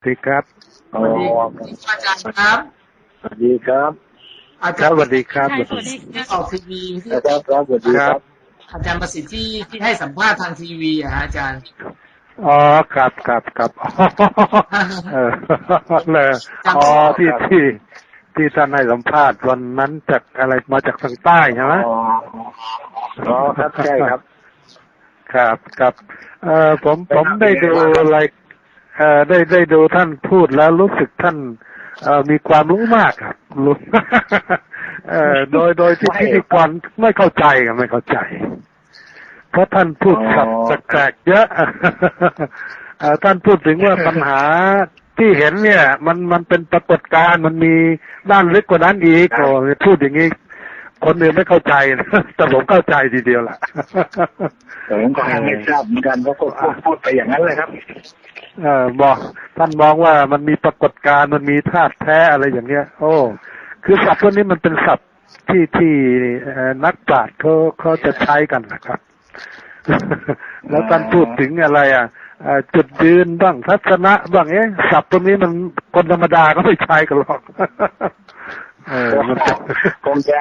สวัสดีครับอ๋ออาจารย์ครับ สวัสดีครับ อาคจารับรย์สวัสดีครับใช่สวัสดีที่ออกทีวีที่ครับครับสวัสดีครับ อาจารย์ประสิทธิ์ที่ที่ให้สัมภาษณ์ทางทีวีอะฮะอาจารย์ อ๋อครับครับครับอ๋อเออเลยอ๋อที่ที่ที่ท่านให้สัมภาษณ์วันนั้นจากอะไรมาจากทางใต้ใช่ไหมอ๋ออ๋อครับใช่ครับ ครับครับ เอ่อผมผมได้ดูอะไรเอ่อ ได้ได้ดูท่านพูดแล้วรู้สึกท่านเอ่อมีความรู้มากครับรู้เอ่อโดยโดยที่พิธีกรไม่เข้าใจกันไม่เข้าใจ เพราะท่านพูดสับแปลกๆเยอะเอ่อท่านพูดถึงว่าปัญหาที่เห็นเนี่ย มันมันเป็นปรากฏการณ์มันมีด้านลึกกว่านั้นอีกโอ้พูดอย่างนี้ คนอื่นไม่เข้าใจนะแต่ผมเข้าใจทีเดียวล่ะผมก็ยังไม่ทราบเหมือนกันเพราะก็พูดพูดไปอย่างนั้นเลยครับ เออบอกท่านมองว่ามันมีปรากฏการณ์มันมีธาตุแท้อะไรอย่างเงี้ย โอ้คือศัพท์พวกนี้มันเป็นศัพท์ที่ที่เอ่อนักปราชญ์เขาเขาจะใช้กันนะครับ แล้วท่านพูดถึงอะไร อะเอ่อจุดยืนบ้างทัศนะบ้างเอ๊ะศัพท์พวกนี้มันคนธรรมดาก็ไม่ใช้กันหรอกเออมันจะ คงจะ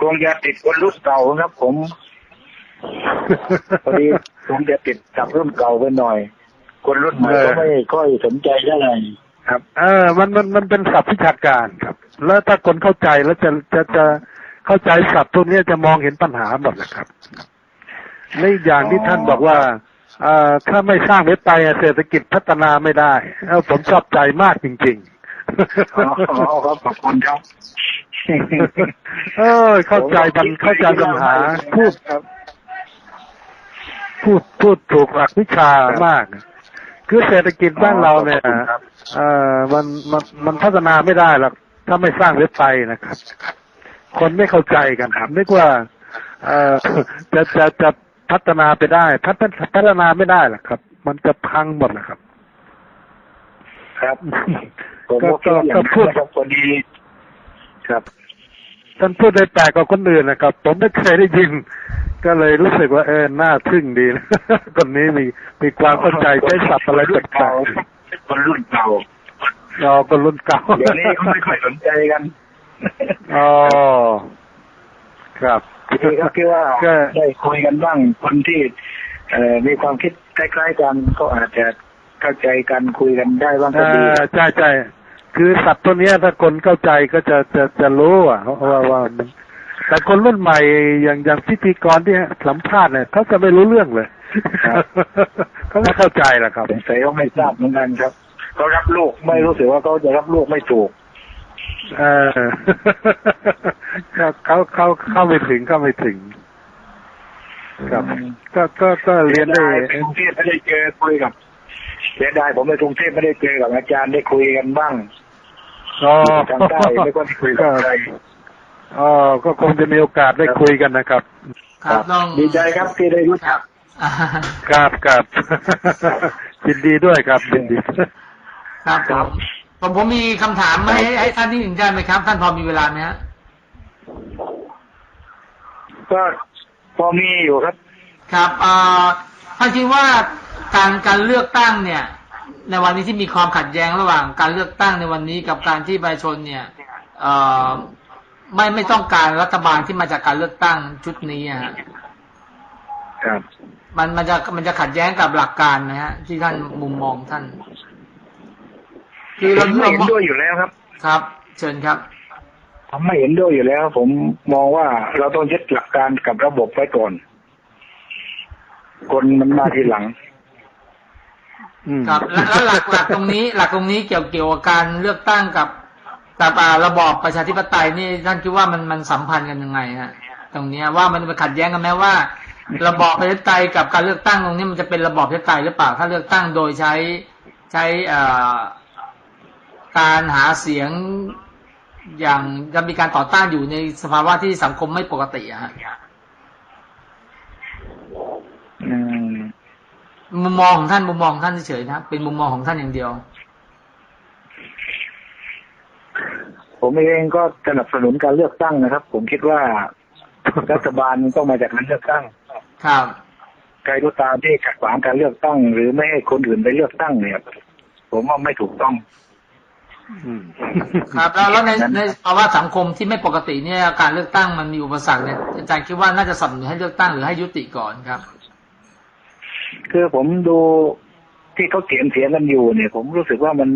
คงจะติดคนรุ่นเก่าครับ ผมพอดีผมจะติดกับรุ่นเก่าไปหน่อย คนรุ่นใหม่ก็ไม่ค่อยสนใจเท่าไหร่ครับ เออ มันมันมันเป็นศัพท์วิชาการครับ แล้วถ้าคนเข้าใจแล้วจะจะจะเข้าใจศัพท์พวกนี้จะมองเห็นปัญหาหมดนะครับและอีกอย่างที่ท่านบอกว่าเอ่อถ้าไม่สร้างเว็บไซต์อะเศรษฐกิจพัฒนาไม่ได้เออผมชอบใจมากจริงอ๋ ออ๋อครับขอบคุณครับๆเออ เข้าใจปัญเข้าใจปัญหาพูดครับพูดพูดถูกหลักวิชามาก คือเศรษฐกิจบ้านเราเนี่ยขอบคุณครับเอ่อมันมันมันพัฒนาไม่ได้หรอกถ้าไม่สร้างเว็บไซต์นะครับ คนไม่เข้าใจกันครับนึกว่า เอ่อจะจะจะพัฒนาไปได้พัฒพัฒนาไม่ได้หรอกครับ มันจะพังหมดนะครับ ครับผมก็ก็คิดอย่างก็นั้นพูดนะครับพอดีครับท่านพูดได้แปลกกว่าคนอื่นนะครับ ผมไม่เคยได้ยิน ก็เลยรู้สึกว่าเออน่าทึ่งดีนะคนนี้มีมีความเข้าใจใช้ศัพท์อะไรแปลกคนรุ่นเก่าๆเราคนรุ่นเก่าเดี๋ยวนี้เขาไม่ค่อยสนใจกันอ๋อครับทีนี้ก็คิดว่าก็ได้คุยกันบ้างคนที่เอ่อมีความคิดคล้ายๆกันก็อาจจะ เข้าใจกันคุยกันได้บ้างก็เอ่ดีอใช่ใช่คือศัพท์ตัวเนี้ยถ้าคนเข้าใจก็จะจะจะรู้อะว่าว่ามันแต่คนรุ่นใหม่อย่างอย่างพิธีกรที่สัมภาษณ์เนี่ยเขาจะไม่รู้เรื่องเลยเขาไม่เข้าใจหรอกครับสงสัยว่าไม่ทราบเหมือนกันครับเขารับลูกไม่รู้สึกว่าเขาจะรับลูกไม่ถูกเออก็เขาเขาเข้าไม่ถึงเข้าไม่ถึง ครับ ก็ก็ก็เรียนได้สีดายกรุงเทพไม่ได้เจอคุยกับ เสียดายผมในกรุงเทพไม่ได้เจอกับอาจารย์ได้คุยกันบ้างอ๋อทางใต้ไม่ค่อยได้คุยกับใครอ๋อก็คงจะมีโอกาสได้คุยกันนะครับ ครับต้องดีใจครับที่ได้รู้จักอ่าครับครับยินดีด้วยครับยินดีครับผมผมผมมีคำถามให้ให้ท่านที่หนึ่งได้ไหมครับ ท่านพอมีเวลาไหมฮะก็พอมีอยู่ครับ ครับเอ่อ ท่านคิดว่าการการเลือกตั้งเนี่ย ในวันนี้ที่มีความขัดแย้งระหว่างการเลือกตั้งในวันนี้กับการที่ประชาชนเนี่ยเอ่อไม่ไม่ต้องการรัฐบาลที่มาจากการเลือกตั้งชุดนี้อะฮะครับมันมันจะมันจะขัดแย้งกับหลักการนะฮะ ที่ท่านมุมมองท่าน คือผเรามไม่เห็นด้วยอยู่แล้วครับ ครับ เชิญครับผมไม่เห็นด้วยอยู่แล้ว ผมมองว่าเราต้องยึดหลักการกับระบบไว้ก่อน คนมันมาทีหลังอืมครับแล้วแล้วหลักหลักตรงนี้ หลักตรงนี้เกี่ยวเกี่ยวกับการเลือกตั้งกับกับอ่าระบอบประชาธิปไตยนี่ท่านคิดว่ามันมันสัมพันธ์กันยังไงฮะตรงเนี้ยว่ามันไปขัดแย้งกันไหมว่า ระบอบประชาธิปไตยกับการเลือกตั้งตรงนี้มันจะเป็นระบอบประชาธิปไตยหรือเปล่าถ้าเลือกตั้งโดยใช้ใช้อ่าการหาเสียงอย่างจะมีการต่อต้านอยู่ในสภาวะที่สังคมไม่ปกติอะฮะ อืม มุมมองของท่านมุมมองของท่านเฉยๆนะเป็นมุมมองของท่านอย่างเดียว ผมเองก็สนับสนุนการเลือกตั้งนะครับ ผมคิดว่ารัฐบาลต้องมาจากการเลือกตั้ง ครับใครก็ตามที่ขัดขวางการเลือกตั้ง หรือไม่ให้คนอื่นไปเลือกตั้งเนี่ยผผมว่าไม่ถูกต้องอืมครับแล้วแล้วในในภาวะสังคมที่ไม่ปกติเนี่ยการเลือกตั้งมันมีอุปสรรคเนี่ยอาจารย์คิดว่าน่าจะสนับสนุนให้เลือกตั้งหรือให้ยุติก่อนครับ คือผมดูที่เขาเถียงเถียงกันอยู่เนี่ย ผมรู้สึกว่ามัน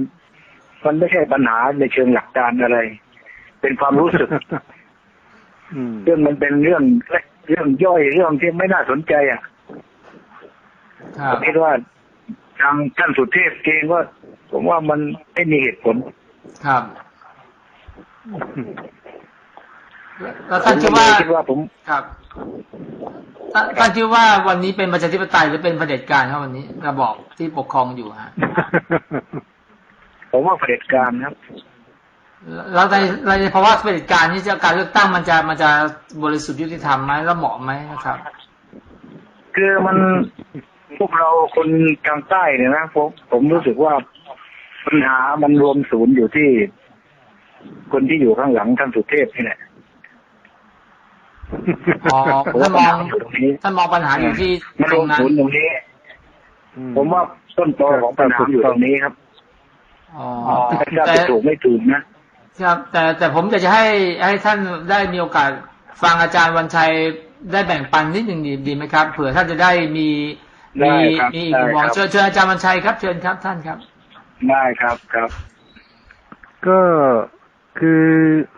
มันไม่ใช่ปัญหาในเชิงหลักการอะไร เป็นความรู้สึกอืมเรื่องมันเป็นเรื่องเรื่องย่อยเรื่องที่ไม่น่าสนใจอะครัผบมคิดว่าทางท่านสุเทพเองว่า ผมว่ามันไม่มีเหตุผล ครับอืมแล้วท่านคิดว่าผมก็เลยคิดว่าผมครับ ท่านท่านคิดว่าวันนี้เป็นประชาธิปไตยหรือเป็นเผด็จการครับวันนี้ระบอบที่ปกครองอยู่ฮะผมว่าเผด็จการครับแล้วในในภาวะเผด็จการนี้จะการเลือกตั้งมันจะมันจะบริสุทธิ์ยุติธรรมไหมแล้วเหมาะไหมนะครับ คือมันพวกเราคนทางใต้เนี่ยนะผมผมรู้สึกว่าปัญหามันรวมศูนย์อยู่ที่ คนที่อยู่ข้างหลังท่านสุเทพนี่แหละ อ๋อผมท่าว่านปัญมองหาอยู่ตรงนี้ท่านมองปัญหาอยู่ที่มันตรรวงมนั้นศูนย์ตรงนี้ ผมว่าต้นตอของปัญหาอยู่ตรงนี้ครับอ๋อถ้าแต่จะถูกไม่ถูกนะครับแต่แต่ผมอยากจะให้ให้ท่านได้มีโอกาสฟังอาจารย์วันชัยได้แบ่งปันนิดหนึ่งดีดีไหมครับ เผื่อท่านจะได้มีได้มีครับมีอีกได้มุมมองครับเชิญเชิญอาจารย์วันชัยครับ เชิญครับท่านครับได้ครับครับ ก็คือเอ่อ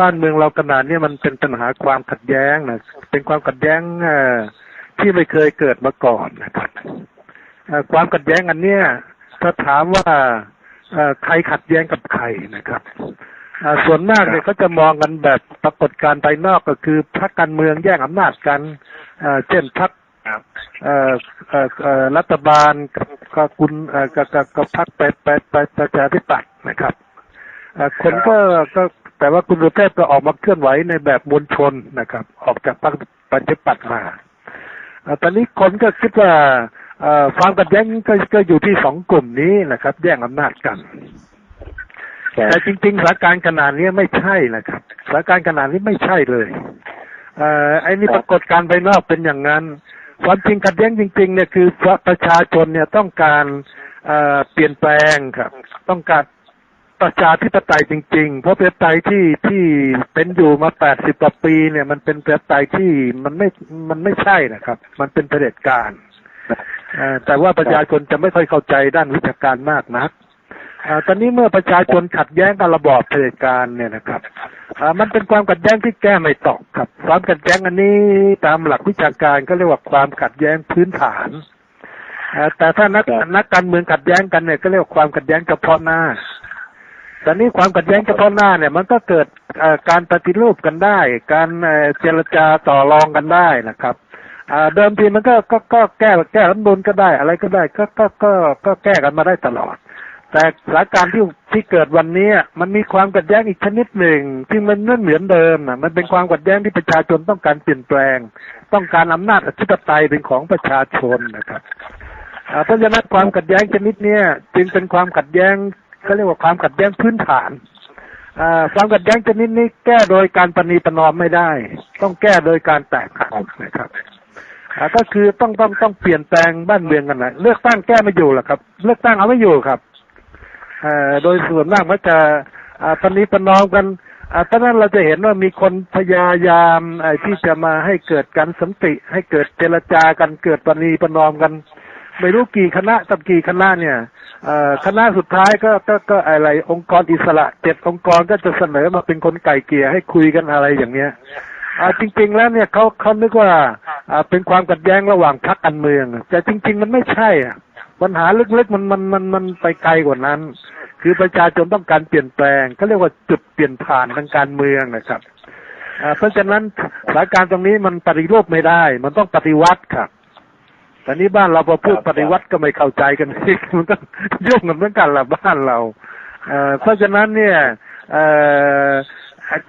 บ้านเมืองเราขนาดนี้มันเป็นปัญหาความขัดแย้งนะเป็นความขัดแย้งเอ่อที่ไม่เคยเกิดมาก่อนนะครับเอ่อความขัดแย้งอันเนี้ยถ้าถามว่าเอ่อใครขัดแย้งกับใครนะครับเอ่อส่วนมากเนี่ยเขาจะมองกันแบบปรากฏการณ์ภายนอกก็คือพรรคการเมืองแย่งอำนาจกันเอ่อเช่นพรรคครับเอ่อเอ่อเอ่อรัฐบาลกับกับคุณเอ่อกับกับกับพรรคไปไปไปประชาธิปัตย์นะครับเอ่อคนก็ก็ แต่ว่าคุณสุเทพก็ออกมาเคลื่อนไหวในแบบมวลชนนะครับ ออกจากพรรคประชาธิปัตย์มาตอนนี้คนก็คิดว่าความขัดแย้งก็ก็อยู่ที่สองกลุ่มนี้นะครับ แย่งอำนาจกัน แต่จริง ๆสถานการณ์ขนาดนี้ไม่ใช่นะครับสถานการณ์ขนาดนี้ไม่ใช่เลยอไอ้นี่ปรากฏการณ์ภายนอกเป็นอย่างนั้นความจริงขัดแย้งจริง ๆ เนี่ยคือประชาชนเนี่ยต้องการเปลี่ยนแปลงครับ ต้องการ ประชาธิปไตยจริง ๆ เพราะประชาธิปไตยที่ที่เป็นอยู่มาแปดสิบกว่าปีเนี่ย มันเป็นประชาธิปไตยที่มันไม่มันไม่ใช่นะครับ มันเป็นเผด็จการเอ่อแต่ว่าประชาชนจะไม่ค่อยเข้าใจด้านวิชาการมากนักอ่าตอนนี้เมื่อประชาชนขัดแย้งกับระบอบเผด็จการเนี่ยนะครับอ่ามันเป็นความขัดแย้งที่แก้ไม่ตกครับ ความขัดแย้งอันนี้ตามหลักวิชาการก็เรียกว่าความขัดแย้งพื้นฐานอ่าแต่ถ้านักครับนักการเมืองขัดแย้งกันเนี่ยก็เรียกว่าความขัดแย้งเฉพาะหน้า ตอนนี้ความขัดแย้งเฉพาะหน้าเนี่ยมันก็เกิดการปฏิรูปกันได้ การเจรจาต่อรองกันได้นะครับเดิมทีมันก็ก็ก็แก้แก้รัฐมนก็ได้อะไรก็ได้ก็ก็ก็ก็แก้กันมาได้ตลอด แต่สถานการณ์ที่ที่เกิดวันนี้มันมีความขัดแย้งอีกชนิดหนึ่งที่มันไม่เหมือนเดิมนะมันเป็นความขัดแย้งที่ประชาชนต้องการเปลี่ยนแปลง ต้องการอำนาจอธิปไตยเป็นของประชาชนนะครับเพราะฉะนั้นความขัดแย้งชนิดเนี้จึงเป็นความขัดแย้ง เขาเรียกว่าความขัดแย้งพื้นฐานอความขัดแย้งชนิดนี้แก้โดยการประนีประนอมไม่ได้ ต้องแก้โดยการแตกหักนะครับก็คือต้องต้องต้องเปลี่ยนแปลงบ้านเมืองกันนะเลือกตั้งแก้ไม่อยู่หรอกครับ เลือกตั้งเอาไม่อยู่ครับโดยส่วนมากมันจะอ่าปณีประนอมกันตอนนั้นเราจะเห็นว่ามีคนพยายามที่จะมาให้เกิดการสันติ ให้เกิดเจรจากันเกิดปณีประนอมกัน ไม่รู้กี่คณะตับกี่คณะเนี่ยคณะสุดท้ายก็ก็ก็อะไรองค์กรอิสระเจ็ดองค์กรก็จะเสนอมาเป็นคนไก่เกลี่ยให้คุยกันอะไรอย่างเนี้ยจริง ๆ แล้วเนี่ยเขาเขานึกว่าเป็นความขัดแย้งระหว่างพรรคการเมือง แต่จริง ๆ มันไม่ใช่อะปัญหาลึกๆมันมันมันมันไปไกลกว่านั้น คือประชาชนต้องการเปลี่ยนแปลงเขาเรียกว่าจุดเปลี่ยนผ่านทางการเมืองนะครับเพราะฉะนั้นสถานการณ์ตรงนี้มันปฏิรูปไม่ได้ มันต้องปฏิวัติครับ แต่นี้บ้านเราพอพูดครับปฏิวัติก็ไม่เข้าใจกันอีกมันก็ยุ่งกันเหมือนกันละบ้านเราเอ่อเพราะฉะนั้นเนี่ยเอ่อ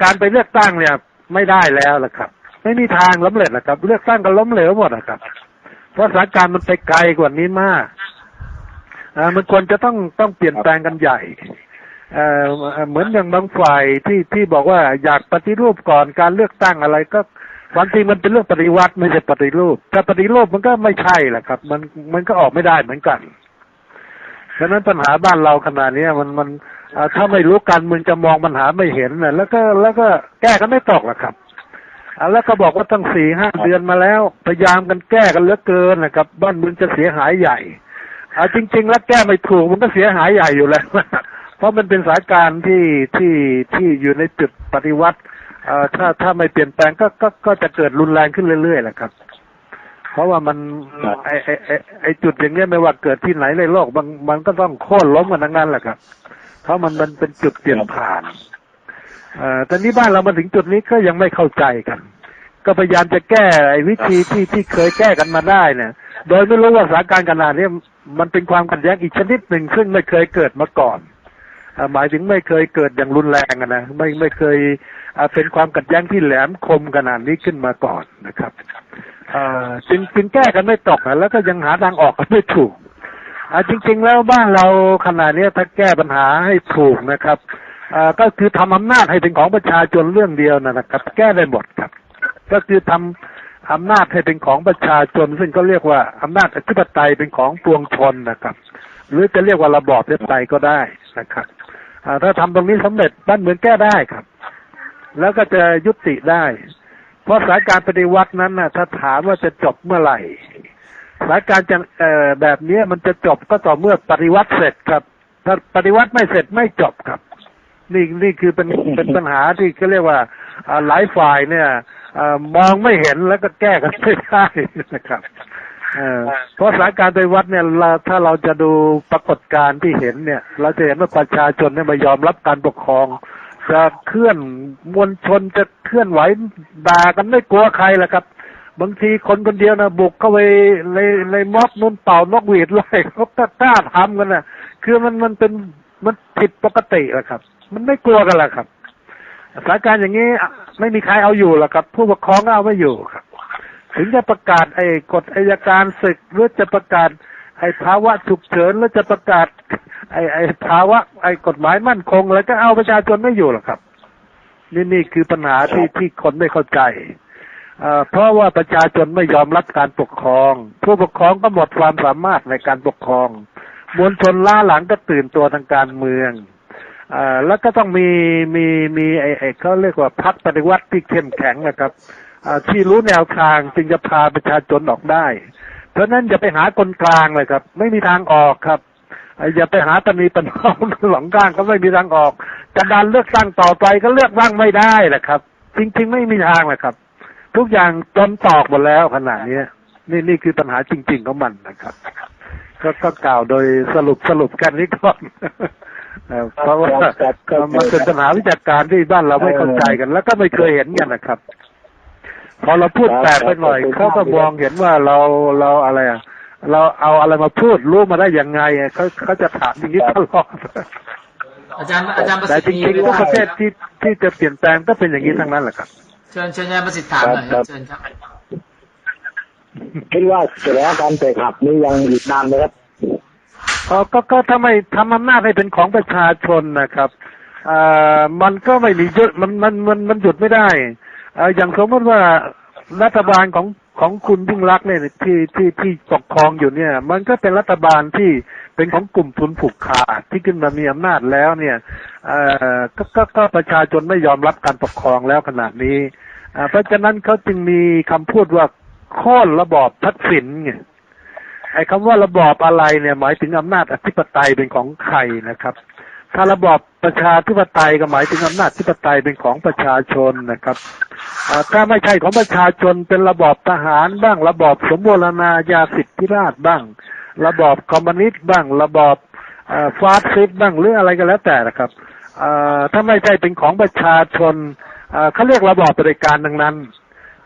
การไปเลือกตั้งเนี่ย ไม่ได้แล้วล่ะครับ ไม่มีทางล้มเหลวนะครับ เลือกตั้งก็ล้มเหลวหมดนะครับ เพราะสถานการณ์มันไปไกลกว่านี้มากอ่ามันควรจะต้องต้องเปลี่ยนแปลงกันใหญ่เอ่อเหมือนอย่างบางฝ่ายที่ที่บอกว่าอยากปฏิรูปก่อนการเลือกตั้งอะไรก็ ความจริงมันเป็นเรื่องปฏิวัติไม่ใช่ปฏิรูปถ้าปฏิรูปมันก็ไม่ใช่แหละครับ มันมันก็ออกไม่ได้เหมือนกันฉะนั้นปัญหาบ้านเราขนาดนี้มันมันถ้าไม่รู้การเมืองจะมองปัญหาไม่เห็นนะแล้วก็แล้วก็แก้กันไม่ตกหรอกครับแล้วก็บอกว่าตั้งสี่ห้าเดือนมาแล้ว พยายามกันแก้กันเหลือเกินนะครับ บ้านมืองจะเสียหายใหญ่อาจริง ๆ แล้วแก้ไม่ถูกมันก็เสียหายใหญ่อยู่แล้วเพราะมันเป็นสถานการณ์ที่ที่ที่อยู่ในจุดปฏิวัติ เอ่อถ้าถ้าไม่เปลี่ยนแปลงก็ก็ก็จะเกิดรุนแรงขึ้นเรื่อยๆแหละครับ เพราะว่ามันครับไอไอไอไอจุดอย่างเงี้ยไม่ว่าเกิดที่ไหนในโลกมันมันก็ต้องโค่นล้มกันทั้งนั้นแหละครับ เพราะมันมันเป็นจุดเปลี่ยนผ่านเอ่อแต่นี่บ้านเรามาถึงจุดนี้ก็ยังไม่เข้าใจกัน ก็พยายามจะแก้ไอ้วิธีที่ที่เคยแก้กันมาได้เนี่ยโดยไม่รู้ว่าสถานการณ์ขนาดนี้มันเป็นความขัดแย้งอีกชนิดหนึ่งซึ่งไม่เคยเกิดมาก่อนอ่า หมายถึงไม่เคยเกิดอย่างรุนแรงนะไม่ไม่เคยเป็นความขัดแย้งที่แหลมคมขนาดนี้ขึ้นมาก่อนนะครับจึงจึงแก้กันไม่ตกอะแล้วก็ยังหาทางออกกันไม่ถูกอจริง ๆ แล้วบ้านเราขนาดนี้ถ้าแก้ปัญหาให้ถูกนะครับอก็คือทำอำนาจให้เป็นของประชาชนเรื่องเดียวนะครับ แก้ได้หมดครับ ก็คือทำอำนาจให้เป็นของประชาชน ซึ่งก็เรียกว่าอำนาจอธิปไตยเป็นของปวงชนนะครับ หรือจะเรียกว่าระบอบอธิปไตยก็ได้นะครับ ถ้าทำตรงนี้สำเร็จบ้านเมืองแก้ได้ครับ แล้วก็จะยุติได้ เพราะสานการปฏิวัตินั้นนะถ้าถามว่าจะจบเมื่อไหร่สานการจะแบบนี้มันจะจบก็ต่อเมื่อปฏิวัติเสร็จครับ ถ้าปฏิวัติไม่เสร็จไม่จบครับ นี่นี่คือเป็นเป็นปัญหาที่เขาเรียกว่าหลายฝ่ายเนี่ยอมองไม่เห็นแล้วก็แก้กันไม่ได้นะครับ เออเพราะสถานการณ์ปฏิวัติเนี่ยเราถ้าเราจะดูปรากฏการณ์ที่เห็นเนี่ย เราจะเห็นว่าประชาชนเนี่ยไม่ยอมรับการปกครอง จะเคลื่อนมวลชนจะเคลื่อนไหวด่ากันไม่กลัวใครแหละครับ บางทีคนคนเดียวนะบุกเข้าไปในในม็อบนุ่นเป่านกหวีดไล่เขาก็กล้าทำกันนะคือมันมันเป็นมันผิดปกติแหละครับ มันไม่กลัวกันแหละครับสถานการณ์อย่างนี้อะไม่มีใครเอาอยู่หรอกครับ ผู้ปกครองก็เอาไม่อยู่ครับ ถึงจะประกาศไอ้กฎอัยการศึกหรือจะประกาศ ไอ้ภาวะฉุกเฉินหรือจะประกาศ ไอ้ไอ้ภาวะ ไอ้กฎหมายมั่นคงอะไรก็เอาประชาชนไม่อยู่หรอกครับ นี่นี่คือปัญหาที่ที่คนไม่เข้าใจเอ่อเพราะว่าประชาชนไม่ยอมรับการปกครอง ผู้ปกครองก็หมดความสามารถในการปกครองมวลชนล้าหลังก็ตื่นตัวทางการเมืองเอ่อแล้วก็ต้องมีมีมีไอ้ไอ้เขาเรียกว่าพักปฏิวัติที่เข้มแข็งนะครับอ่า ที่รู้แนวทางจึงจะพาประชาชนออกได้ เพราะฉะนั้นอย่าไปหาคนกลางเลยครับ ไม่มีทางออกครับเอ่ออย่าไปหาตนีปันนอมหลังกลางก็ไม่มีทางออกจะดันเลือกตั้งต่อไปก็เลือกตั้งไม่ได้แหละครับ จริงๆไม่มีทางเลยครับ ทุกอย่างจนตอกหมดแล้วขนาดนี้ยนี่นี่คือปัญหาจริง ๆของมันนะครับ ก็ก็กล่าวโดยสรุปสรุปกันนี้ก่อนเอ่อเพราะว่าครับครับมันเป็นปัญหาวิชาการที่บ้านเราไม่เข้าใจกัน แล้วก็ไม่เคยเห็นกันนะครับ พอเราพูดครับแปลกไปหน่อยครับเขาก็มองเห็นว่าเราเราอะไรอะ เราเอาอะไรมาพูดรู้มาได้ยังไงอะเขาเขาจะถามอย่างนี้ตลอดอาจารย์อาจารย์ประแต่สิทจธิ์ริงๆมีทุกเวปลาระเทศที่ที่จะเปลี่ยนแปลงก็เป็นอย่างนี้ทั้งนั้นแหละครับเชิญเชิญอาจารย์ประสิทธิ์ถามหน่อยคครัรับบเชิญครับคิดว่าสถานการณ์แตกหักนี้ยังอีกนานไหมครับเออก็ก็ถ้าไม่ทำอำนาจให้เป็นของประชาชนนะครับอ่ามันก็ไม่มีหยุดมันมันมันมันหยุดไม่ได้ อย่างสมมติว่ารัฐบาลของของคุณยิ่งรักเนี่ยที่ที่ที่ปกครองอยู่เนี่ย มันก็เป็นรัฐบาลที่เป็นของกลุ่มทุนผูกขาดที่ขึ้นมามีอำนาจแล้วเนี่ยเอ่อก็ก็ก็ประชาชนไม่ยอมรับการปกครองแล้วขนาดนี้เพราะฉะนั้นเขาจึงมีคำพูดว่าโค่นระบอบทักษิณไงไอ้คำว่าระบอบอะไรเนี่ย หมายถึงอำนาจอธิปไตยเป็นของใครนะครับ ถ้าระบอบประชาธิปไตยก็หมายถึงอำนาจธิปไตยเป็นของประชาชนนะครับถ้าไม่ใช่ของประชาชนเป็นระบอบทหารบ้าง ระบอบสมบูรณาญาสิทธิราชบ้าง ระบอบคอมมิวนิสต์บ้าง ระบอบอฟาสซิสต์บ้างหรืออะไรก็แล้วแต่นะครับถ้าไม่ใช่เป็นของประชาชนเขาเรียกระบอบเผด็จการดังนั้น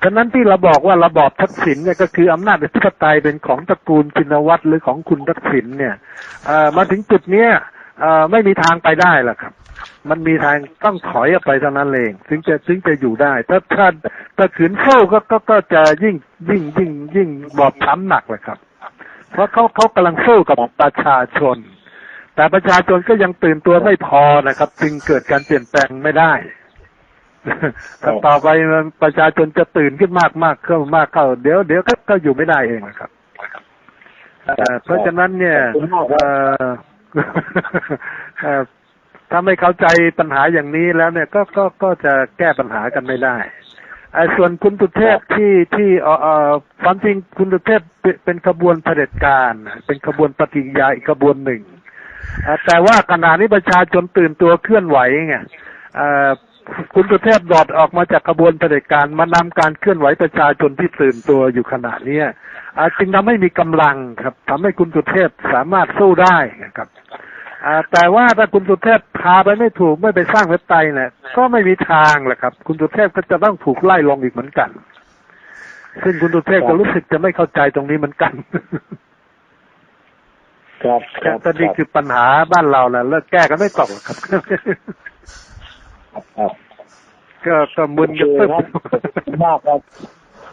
ฉะนั้นที่เราบอกว่าระบอบทักษิณเนี่ยก็คืออำนาจอธิปไตยเป็นของตระกูลชินวัตรหรือของคุณทักษิณเนี่ยมาถึงจุดเนี้ย ไม่มีทางไปได้หรอกครับ มันมีทางต้องถอยออกไปเท่านั้นเองถึงจะถึงจะอยู่ได้ ถ้าถ้าถ้าขืนเข้าก็ก็ก็จะยิ่งยิ่งยิ่งยิ่งบอบช้ำหนักเลยครับ เพราะเขาเขากำลังสู้กับประชาชน แต่ประชาชนก็ยังตื่นตัวไม่พอนะครับ จึงเกิดการเปลี่ยนแปลงไม่ได้ต่อไปประชาชนจะตื่นขึ้นมากมากเข้ามากเข้าเดี๋ยวเดี๋ยวก็อยู่ไม่ได้เองนะครับเพราะฉะนั้นเนี่ยอ ถ้าไม่เข้าใจปัญหาอย่างนี้แล้วเนี่ยก็ก็ก็จะแก้ปัญหากันไม่ได้ไอ้ส่วนคุณตุเทพที่ที่เอ่อเอ่อความจริงคุณตุเทพเป็นเป็นขบวนเผด็จการน่ะเป็นขบวนปฏิกิริยาอีกขบวนหนึ่งเอ่อแต่ว่าขณะนี้ประชาชนตื่นตัวเคลื่อนไหวไงเอ่อ คุณตุเทพดอดออกมาจากขบวนเผด็จการมานำการเคลื่อนไหวประชาชนที่ตื่นตัวอยู่ขณะเนี้ยอ่าจึงทำให้มีกำลังครับทำให้คุณสุเทพสามารถสู้ได้นะครับอ่าแต่ว่าถ้าคุณสุเทพพาไปไม่ถูกไม่ไปสร้างเว็บไซต์เนี่ยก็ไม่มีทางแหละครับ คุณสุเทพก็จะต้องถูกไล่ลงอีกเหมือนกัน ซึ่งคุณสุเทพก็รู้สึกจะไม่เข้าใจตรงนี้เหมือนกันครับคแต่รับตอนนี้คือปัญหาบ้านเราแหละเลิกแก้กันไม่ตกหรอกครับ ครับ ก็ก็มึนโอกันเคตึ๊บครับขอบคุณมากครับ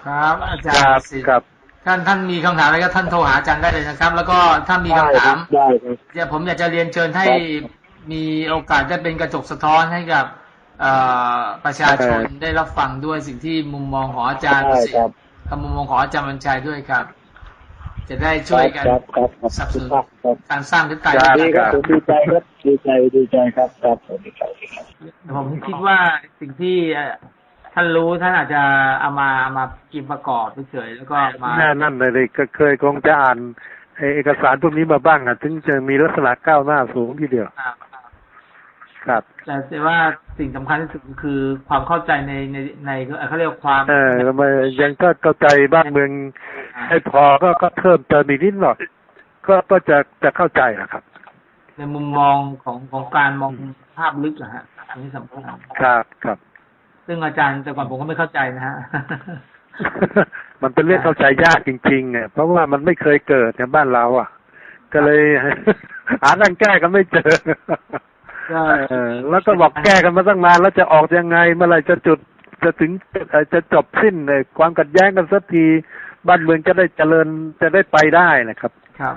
ครับอาจาครรับย์สิทธิ์ครับท่านท่านมีคำถามอะไรก็ท่านโทรหาอาจารย์ได้เลยนะครับ แล้วก็ถ้ามีคำถามได้ครับเดี๋ยวผมอยากจะเรียนเชิญให้ครับมีโอกาสได้เป็นกระจกสะท้อนให้กับเอ่อประชาชนเออได้รับฟังด้วยสิ่งที่มุมมองของอาจารย์ได้สิทครับธิ์กับมุมมองของอาจารย์บรรชัยด้วยครับ จะได้ช่วยกันครับครับครับสนับสนุนครับครับการสร้างทิศทางครับดีครับผมดีใจครับดีใจดีใจครับครับผมดีใจครับผมคิดว่าสิ่งที่เอ่อท่านรู้ท่านอาจจะเอามาเอามากินประกอบเฉยๆแล้วก็มาแน่นั่นเลยก็เคยคงจะอ่านเอกสารพวกนี้มาบ้างอะ ถึงจะมีลักษณะก้าวหน้าสูงทีเดียว ครับครับแต่แต่ว่าสิ่งสำคัญที่สุดก็คือความเข้าใจในในในเขาเรียกว่าความเออทำไมยังก็เข้าใจบ้านเมืองให้พอก็ก็เพิ่มเติมอีกนิดหน่อยก็ก็จะจะเข้าใจนะครับ ในมุมมองของของการมองภาพลึกอะฮะอันนี้สำคัญครับครับ ซึ่งอาจารย์แต่ก่อนผมก็ไม่เข้าใจนะฮะมันเป็นเรื่องเข้าใจยากจริงๆเนี่ยเพราะว่ามันไม่เคยเกิดในบ้านเรา อะ ก็เลยหาทางแก้กันไม่เจอ ก็เออแล้วก็บอกแก้กันมาตั้งนานแล้วจะออกยังไงเมื่อไหรจะจุดจะถึงเอ่อจะจบสิ้นในความขัดแย้งกันสักทีบ้านเมืองจะได้เจริญจะได้ไปได้นะครับครับ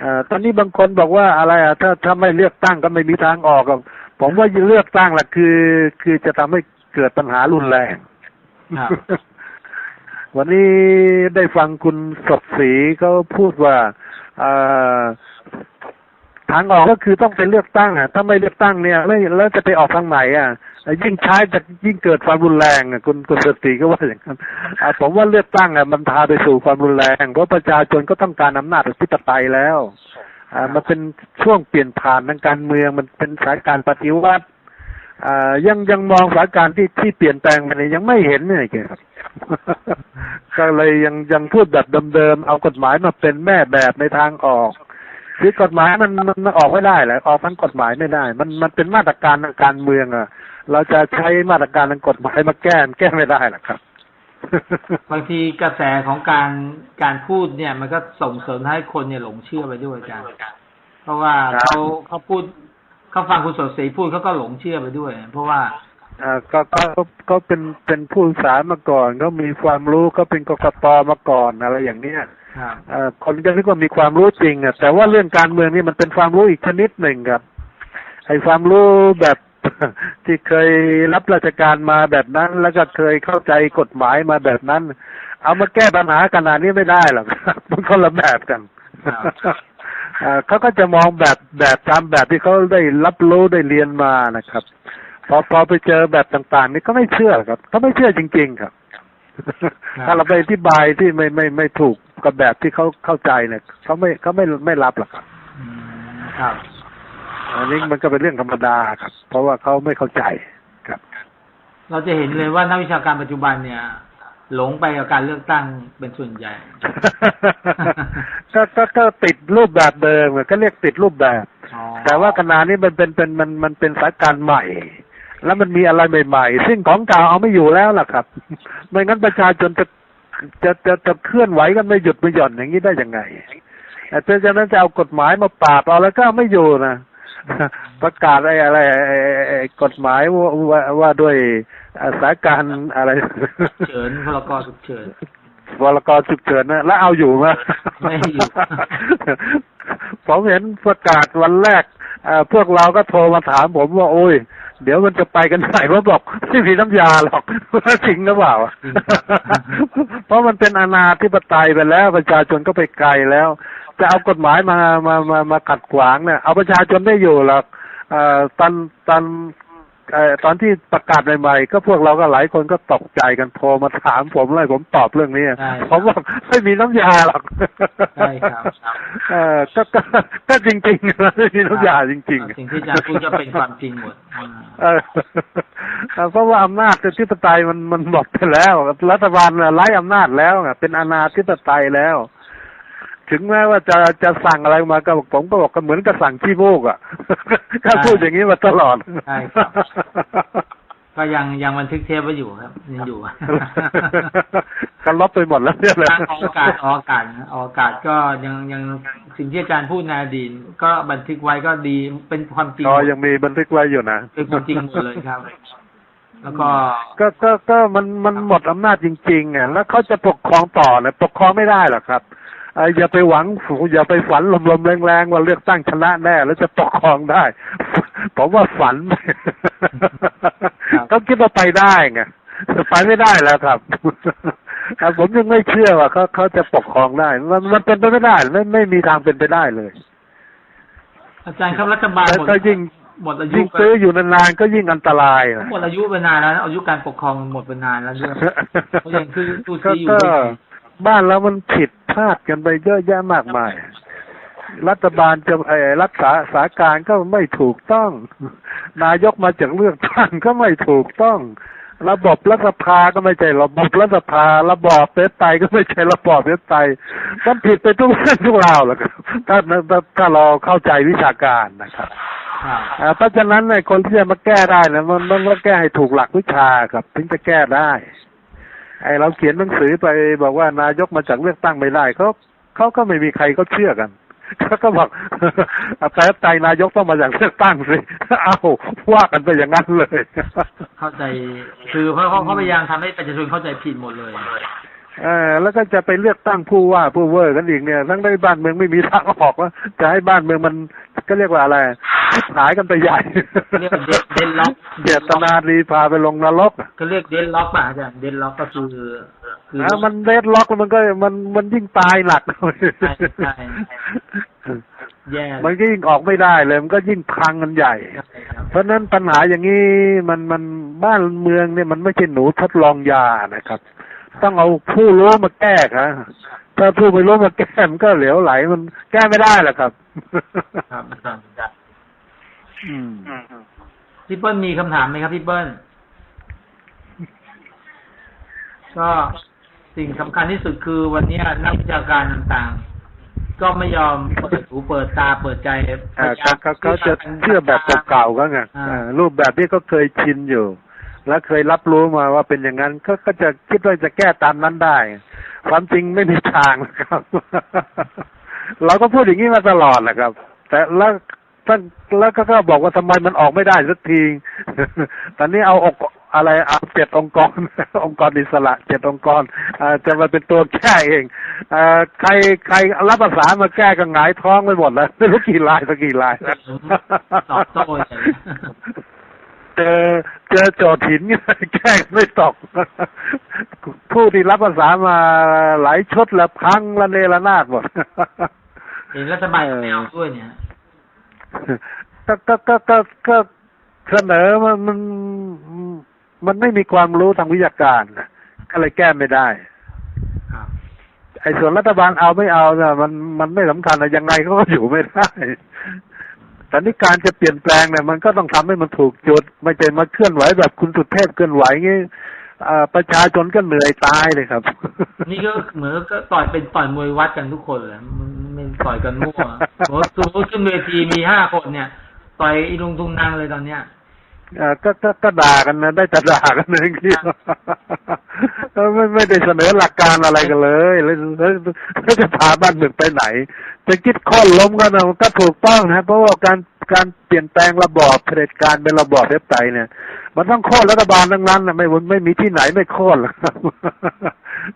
เอ่อตอนนี้บางคนบอกว่าอะไรอะถ้าถ้าไม่เลือกตั้งก็ไม่มีทางออกอะผมว่าเลือกตั้งแหละคือ คือจะทำให้เกิดปัญหารุนแรงครับวันนี้ได้ฟังคุณสดศรีเขาพูดว่าเอ่อ ทางออกก็คือต้องไปเลือกตั้งอะ ถ้าไม่เลือกตั้งเนี่ยแล้วจะไปออกทางไหนอะ ยิ่งใช้จะยิ่งเกิดความรุนแรงอะคุณคุณสดศรีก็ว่าอย่างนั้นผมว่าเลือกตั้งอะมันพาไปสู่ความรุนแรงเพราะประชาชนก็ต้องการอำนาจอธิปไตยแล้วอ่ามันเป็นช่วงเปลี่ยนผ่านทางการเมืองมันเป็นสานการปฏิวัติอ่ายังยังมองสถานการณ์ที่ที่เปลี่ยนแปลงไปเนี่ยยังไม่เห็นเนี่ยครับก็เลยยังยังพูดแบบเดิมๆเอากฎหมายมาเป็นแม่แบบในทางออก คือกฎหมายมันมันมันออกไม่ได้แหละออกทั้งกฎหมายไม่ได้ มันมันเป็นมาตรการทางการเมืองอะ เราจะใช้มาตรการทางกฎหมายมาแก้แก้ไม่ได้หรอกครับ บางทีกระแสของการการพูดเนี่ย มันก็ส่งเสริมให้คนเนี่ยหลงเชื่อไปด้วยอาจารย์เพราะว่าครับเขาเขาพูดเขาฟังคุณสดศรีพูดเขาก็หลงเชื่อไปด้วย เพราะว่าอ่าก็ก็ก็ก็เป็นเป็นผู้ศึกษามาก่อนเขามีความรู้ก็เป็นกกตมาก่อนอะไรอย่างเนี้ย ครับเอ่อคนก็นึกว่ามีความรู้จริงอะแต่ว่าเรื่องการเมืองนี่มันเป็นความรู้อีกชนิดหนึ่งครับไอ้ความรู้แบบที่เคยรับราชการมาแบบนั้น แล้วก็เคยเข้าใจกฎหมายมาแบบนั้น เอามาแก้ปัญหาขนาดนี้ไม่ได้หรอกมันคนละแบบกันครับเอ่อเขาก็จะมองแบบแบบตามแบบที่เขาได้รับรู้ได้เรียนมานะครับ พอพอไปเจอแบบต่างๆ นี่ก็ไม่เชื่อครับเขาไม่เชื่อจริง ๆ ครับ ถ้าเราไปอธิบายที่ไม่ไม่ไม่ถูกกับแบบที่เขาเข้าใจเนี่ยเขาไม่เขาไม่ไม่รับหรอกครับอืมครับอันนี้มันก็เป็นเรื่องธรรมดาครับ เพราะว่าเขาไม่เข้าใจครับ เราจะเห็นเลยว่านักวิชาการปัจจุบันเนี่ย หลงไปกับการเลือกตั้งเป็นส่วนใหญ่ ก็ก็ก็ติดรูปแบบเดิมอะก็เรียกติดรูปแบบอ๋อแต่ว่าขณะนี้มันเป็นเป็นมันมันเป็นสถานการณ์ใหม่ แล้วมันมีอะไรใหม่ๆ ซึ่งของเก่าเอาไม่อยู่แล้วล่ะครับ ไม่งั้นประชาชนจะจะจะจะเคลื่อนไหวกันไม่หยุดไม่หย่อนอย่างนี้ได้ยังไงแต่เพราะฉะนั้นจะเอากฎหมายมาปราบเอาแล้วก็เอาไม่อยู่นะประกาศอะไรอะไรไอ้ไอ้ไอ้กฎหมายว่าว่าว่าด้วยอ่าสถานการณ์อะไรเฉินพลกรฉุกเฉินพรกฉุกเฉินนะแล้วเอาอยู่ไหมไม่อยู่ผมเห็นประกาศวันแรกเอ่อพวกเราก็โทรมาถามผมว่า โอ้ย เดี๋ยวมันจะไปกันไหนว่าบอกไม่มีน้ำยาหรอกว่าจริงหรือเปล่า เพราะมันเป็นอนาธิปไตยไปแล้ว ประชาชนก็ไปไกลแล้ว จะเอากฎหมายมามามามาขัดขวางเนี่ย เอาประชาชนไม่อยู่หรอกอ่อตอนตอน ตอนที่ประกาศใหม่ๆก็พวกเราก็หลายคนก็ตกใจกันโทรมาถามผมเลยผมตอบเรื่องนี้ใช่ผมบอกไม่มีน้ำยาหรอกใช่ครับเออก็ก็ก็จริงๆนะไม่มีน้ำยาจริงๆสิ่งที่อาจารย์พูดก็เป็นความจริงหมดอืมเออเพราะว่าอำนาจธิปไตยมันมันหมดไปแล้ว รัฐบาลน่ะไร้อำนาจแล้วน่ะเป็นอนาธิปไตยแล้ว ถึงแม้ว่าจะจะสั่งอะไรมาก็ผมก็บอกก็เหมือนกับสั่งขี้มูกอะก็พูดอย่างนี้มาตลอดใช่ครับก็ยังยังบันทึกเทปไว้อยู่ครับยังอยู่กันลบไปหมดแล้วเนี่ยเลยการออกอากาศออกอากาศนะออกอากาศก็ยังยังสิ่งที่อาจารย์พูดในอดีตก็บันทึกไว้ก็ดีเป็นความจริงก็ยังมีบันทึกไว้อยู่นะเป็นความจริงหมดเลยครับ แล้วก็ก็ก็ก็มันมันหมดอำนาจจริงๆอะแล้วเขาจะปกครองต่อเนี่ยปกครองไม่ได้หรอกครับเอ่ออย่าไปหวังฝูอย่าไปฝันลมๆแรงๆว่าเลือกตั้งชนะแน่ แล้วจะปกครองได้ ผมว่าฝันเขาคิดว่าไปได้ไงไปไม่ได้แล้วครับอะผมยังไม่เชื่อว่าเขาเขาจะปกครองได้ มันมันเป็นไปไม่ได้ไม่ไม่มีทางเป็นไปได้เลย อาจารย์ครับรัฐบาลแล้วหมดก็ยิ่งหมดอายุยิ่งไปซื้ออยู่นานๆก็ยิ่งอันตรายนะหมดอายุไปนานแล้วนะอายุการปกครองหมดไปนานแล้วด้วยเขายังคือตู้ก็ซีอยู่ก็ด้วยบ้านเรามันผิด พลาดกันไปเยอะแยะมากมาย รัฐบาลจะเอ่อรักษาสาการก็ไม่ถูกต้อง นายกมาจากเลือกตั้งก็ไม่ถูกต้อง ระบบรัฐสภาก็ไม่ใช่ระบบรัฐสภา ระบอบเปไตยก็ไม่ใช่ระบอบเปไตยมันผิดไปทุกเรื่องทุกราวแหละครับถ้าถ้าถ้าเราเข้าใจวิชาการนะครับครับอ่าเพราะฉะนั้นในยคนที่จะมาแก้ได้นะมันมันต้องแก้ให้ถูกหลักวิชาครับ ถึงจะแก้ได้ ไอเราเขียนหนังสือไปบอกว่านายกมาจากเลือกตั้งไม่ได้เขาเขาก็ไม่มีใครเขาเชื่อกันเขาก็บอกแต่ใจนายกต้องมาจากเลือกตั้งสิเอ้าว่ากันไปอย่างนั้นเลย เข้าใจคือเพราะเขาเขาพยายามทำให้ประชาชนเข้าใจผิดหมดเลยเออแล้วก็จะไปเลือกตั้งผู้ว่าผู้เวอร์กันอีกเนี่ย ทั้งในบ้านเมืองไม่มีทางออกว่าจะให้บ้านเมืองมัน ก็เรียกว่าอะไรชิบหายกันไปใหญ่เรียกว่าเดดเดดล็อกเจตนาดีพาไปลงนรกอะก็เรียกเดนล็อกป่ะอาจารย์เดนล็อกก็คือคืออะมันเดดล็อกแล้วมันก็มันมันยิ่งตายหนักใช่ใช่แย่มันก็ยิ่งออกไม่ได้เลยมันก็ยิ่งพังกันใหญ่ใช่ครับเพราะฉะนั้นปัญหาอย่างนี้มันมันบ้านเมืองเนี่ยมันไม่ใช่หนูทดลองยานะครับ ต้องเอาผู้รู้มาแก้ครับ ถ้าผู้ไม่รู้มาแก้มันก็เหลวไหลมันแก้ไม่ได้หรอกครับ ครับอาจารย์อืมพี่เปิ้ลมีคำถามไหมครับพี่เปิ้ลก็สิ่งสำคัญที่สุดคือวันนี้นักวิชาการต่างๆ ก็ไม่ยอมเปิดหูเปิดตาเปิดใจอ่าเขาเขาเขาจะเชื่อแบบเก่าๆก็ไงอ่าอ่ารูปแบบที่เขาเคยชินอยู่ แล้วเคยรับรู้มาว่าเป็นอย่างนั้นก็ก็จะคิดว่าจะแก้ตามนั้นได้ ความจริงไม่มีทางนะครับ เราก็พูดอย่างนี้มาตลอดแหละครับ แต่แล้วท่านแล้วก็ก็บอกว่าทำไมมันออกไม่ได้สักที ตอนนี้เอาอกอะไรเอาเจ็ดองค์กร องค์กรอิสระเจ็ดองค์กรจะมาเป็นตัวแก้เองอใครใครรับภาษามาแก้ก็หงายท้องไปหมดแล้วไม่รู้กี่ลายสักกี่ลายแล้วตอบโต้ เลยเจอเจอโจทย์หินแก้ไม่ตก ผู้ที่รับภาษามาหลายชุดแล้วพังละเนระนาดหมดเห็นรัฐบาลไม่เอาด้วยเนี่ยก็ก็ก็ก็ก็เสนอมันมันมันไม่มีความรู้ทางวิทยาการน่ะก็เลยแก้ไม่ได้ครับไอ้ส่วนรัฐบาลเอาไม่เอาเนี่ยมันมันไม่สำคัญนะยังไงเขาก็อยู่ไม่ได้ แต่นี่การจะเปลี่ยนแปลงเนี่ยมันก็ต้องทำให้มันถูกจุด ไม่ใช่มาเคลื่อนไหวแบบคุณสุเทพเคลื่อนไหวงี้อ่าประชาชนก็เหนื่อยตายเลยครับ นี่ก็เหมือนก็ต่อยเป็นต่อยมวยวัดกันทุกคนเลยมันมันต่อยกันมั่วสมมติสมมติขึ้นเวทีมีห้าคนเนี่ย ต่อยอีลุงตุงนางเลยตอนเนี้ย อ่าก็ก็ก็ด่ากันนะได้แต่ด่ากันเองที่ไม่ไม่ได้เสนอหลักการอะไรกันเลยแล้วแล้วแล้วจะพาบ้านเมืองไปไหน จะคิดโค่นล้มกันนะมันก็ถูกต้องนะเพราะว่าการการเปลี่ยนแปลงระบอบเผด็จการเป็นระบอบเว็บไตเนี่ย มันต้องโค่นรัฐบาลทั้งนั้นนะไม่ไม่มีที่ไหนไม่โค่นหรอกครับ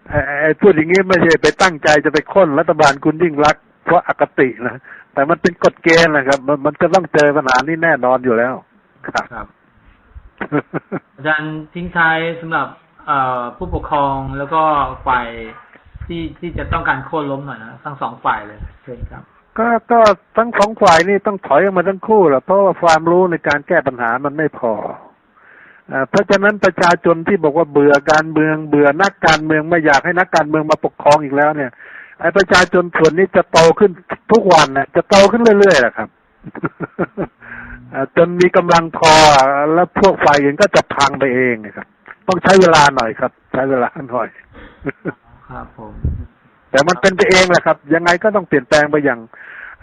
ไอ้ไอ้พูดอย่างนี้ไม่ใช่ไปตั้งใจจะไปโค่นรัฐบาลคุณยิ่งรักษณ์เพราะอคตินะแต่มันเป็นกฎเกณฑ์นะครับ มันมันก็ต้องเจอปัญหานี้แน่นอนอยู่แล้วครับครับ อาจารย์ทิ้งท้ายสำหรับเอ่อผู้ปกครองแล้วก็ฝ่ายที่ที่จะต้องการโค่นล้มหน่อยนะทั้งสองฝ่ายเลยเชิญครับ ก็ก็ทั้งสองฝ่ายนี่ต้องถอยออกมาทั้งคู่แหละเพราะว่าความรู้ในการแก้ปัญหามันไม่พออ่าเพราะฉะนั้นประชาชนที่บอกว่าเบื่อการเมืองเบื่อนักการเมืองไม่อยากให้นักการเมืองมาปกครองอีกแล้วเนี่ยไอ้ประชาชนส่วนนี้จะโตขึ้นทุกวันนะจะโตขึ้นเรื่อยๆแหละครับอ่า จนมีกำลังพอแล้วพวกฝ่ายอื่นก็จะพังไปเองนะครับ ต้องใช้เวลาหน่อยครับ ใช้เวลาหน่อยครับผมแต่มันเป็นไปเองแหละครับ ยังไงก็ต้องเปลี่ยนแปลงไปอย่าง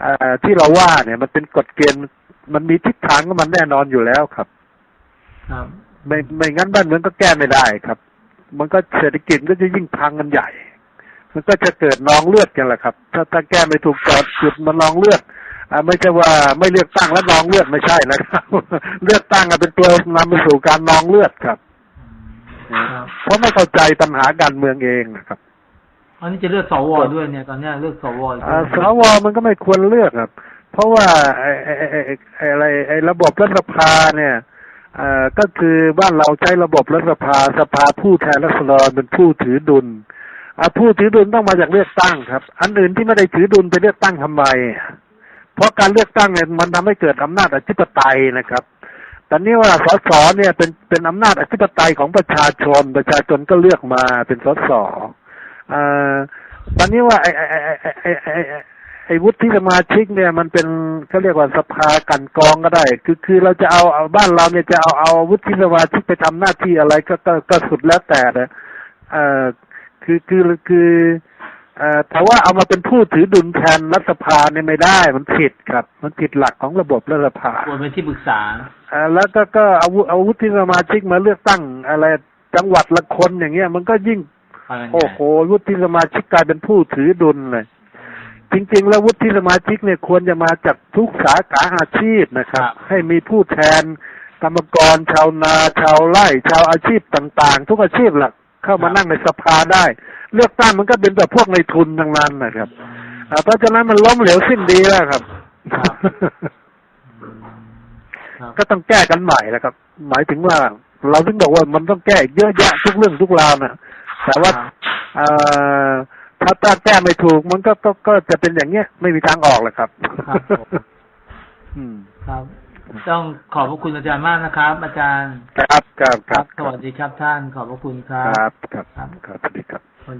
เอ่อที่เราว่าเนี่ยมันเป็นกฎเกณฑ์มันมีทิศทางของมันแน่นอนอยู่แล้วครับ ครับ ไม่ไม่งั้นบ้านเมืองก็แก้ไม่ได้ครับ มันก็เศรษฐกิจก็จะยิ่งพังกันใหญ่ มันก็จะเกิดนองเลือดกันแหละครับ ถ้าถ้าแก้ไม่ถูกจอดจุดมันนองเลือดอ่า ไม่ใช่ว่าไม่เลือกตั้งแล้วนองเลือดไม่ใช่นะครับ เลือกตั้งอะเป็นตัวนำไปสู่การนองเลือดครับครับ เพราะไม่เข้าใจปัญหาการเมืองเองนะครับอันนี้จะเลือกสวด้วยเนี่ยตอนเนี้ยเลือกสวอยู่อ่าสวมันก็ไม่ควรเลือกครับ เพราะว่าไอ้ไอ้ไอ้ไอ้ไอ้อะไรไอ้ระบบรัฐสภาเนี่ยเอ่อก็คือบ้านเราใช้ระบบรัฐสภาสภาผู้แทนราษฎรเป็นผู้ถือดุลอ่าผู้ถือดุลต้องมาจากเลือกตั้งครับ อันอื่นที่ไม่ได้ถือดุลไปเลือกตั้งทำไม เพราะการเลือกตั้งเนี่ยมันทำให้เกิดอำนาจอธิปไตยนะครับตอนนี้ว่าสสเนี่ยเป็นเป็นอำนาจอธิปไตยของประชาชน ประชาชนก็เลือกมาเป็นสสตอนนี้ว่าไอ้วุฒิสมาชิกเนี่ยมันเป็นเขาเรียกว่าสภากันกองก็ได้ คือคือเราจะเอาบ้านเราเนี่ยจะเอาเอาวุฒิสมาชิกไปทำหน้าที่อะไรก็ก็สุดแล้วแต่นะเอ่อคือคือคือ แต่ว่าเอามาเป็นผู้ถือดุลแทนรัฐสภาเนี่ยไม่ได้ มันผิดครับ มันผิดหลักของระบบรัฐสภาควรเป็นที่ปรึกษาอ่าแล้วก็ก็เอาวุเอาวุฒิสมาชิกมาเลือกตั้ง อะไรจังหวัดละคนอย่างเงี้ย มันก็ยิ่งไปกันใหญ่โอ้โหวุฒิสมาชิกกลายเป็นผู้ถือดุลเลยจริงๆ แล้ววุฒิสมาชิกเนี่ยควรจะมาจากทุกสาขาอาชีพนะครับ ให้มีผู้แทนกรรมกรชาวนาชาวไร่ชาวอาชีพต่าง ๆ ทุกอาชีพหลัก เข้ามานั่งในสภาได้ เลือกตั้งมันก็เป็นแต่พวกในทุนทั้งนั้นนะครับอ่าเพราะฉะนั้นมันล้มเหลวสิ้นดีแล้วครับครับ ก็ต้องแก้กันใหม่แล้วครับ หมายถึงว่า เราถึงบอกว่ามันต้องแก้อีกเยอะแยะทุกเรื่องทุกราวนะแต่ว่าครับเอ่อถ้าถ้าแก้ไม่ถูก มันก็ก็ก็จะเป็นอย่างเงี้ย ไม่มีทางออกเลยครับ ครับผมอืมครับ ต้องขอบพระคุณอาจารย์มากนะครับ อาจารย์ ครับครับครับ สวัสดีครับท่าน ขอบพระคุณครัครับบครับ ครับสวัสดีครับ